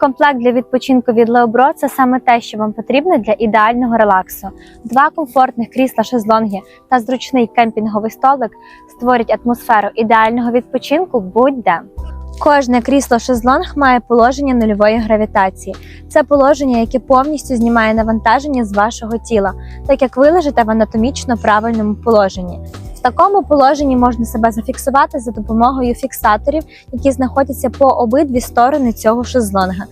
Комплект для відпочинку від Леобро це саме те, що вам потрібно для ідеального релаксу. Два комфортних крісла шезлонги та зручний кемпінговий столик створять атмосферу ідеального відпочинку будь-де. Кожне крісло шезлонг має положення нульової гравітації. Це положення, яке повністю знімає навантаження з вашого тіла, так як ви лежите в анатомічно правильному положенні. В такому положенні можна себе зафіксувати за допомогою фіксаторів, які знаходяться по обидві сторони цього шезлонга.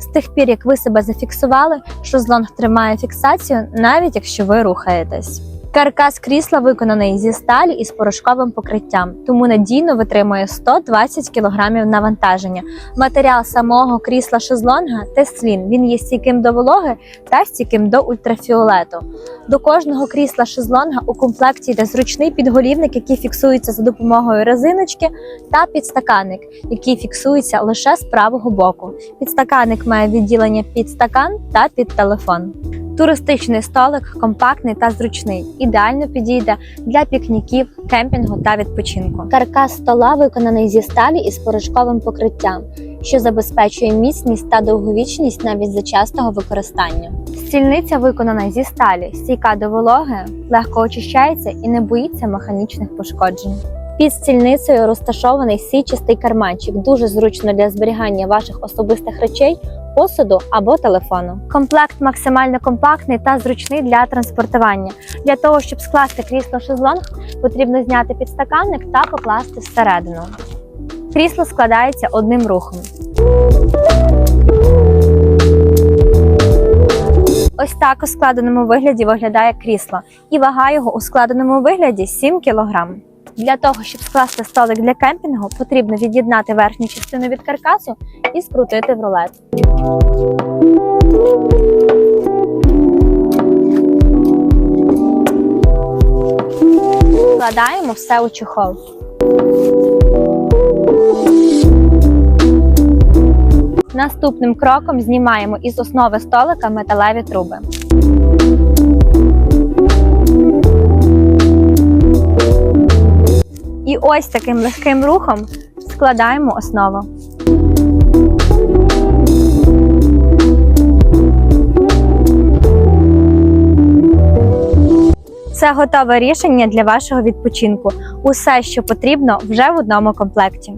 З тих пір, як ви себе зафіксували, шезлонг тримає фіксацію, навіть якщо ви рухаєтесь. Каркас крісла виконаний зі сталі із порошковим покриттям, тому надійно витримує 120 кг навантаження. Матеріал самого крісла шезлонга теслін. Він є стійким до вологи та стійким до ультрафіолету. До кожного крісла шезлонга у комплекті йде зручний підголівник, який фіксується за допомогою резиночки, та підстаканник, який фіксується лише з правого боку. Підстаканник має відділення під стакан та під телефон. Туристичний столик компактний та зручний, ідеально підійде для пікніків, кемпінгу та відпочинку. Каркас стола виконаний зі сталі із порошковим покриттям, що забезпечує міцність та довговічність навіть за частого використання. Стільниця виконана зі сталі, стійка до вологи, легко очищається і не боїться механічних пошкоджень. Під стільницею розташований січастий карманчик, дуже зручно для зберігання ваших особистих речей, посуду або телефону. Комплект максимально компактний та зручний для транспортування. Для того, щоб скласти крісло шезлонг, потрібно зняти підстаканник та покласти всередину. Крісло складається одним рухом. Ось так у складеному вигляді виглядає крісло, і вага його у складеному вигляді 7 кг. Для того, щоб скласти столик для кемпінгу, потрібно від'єднати верхню частину від каркасу і скрутити в рулет. Вкладаємо все у чохол. Наступним кроком знімаємо із основи столика металеві труби. Ось таким легким рухом складаємо основу. Це готове рішення для вашого відпочинку. Усе, що потрібно, вже в одному комплекті.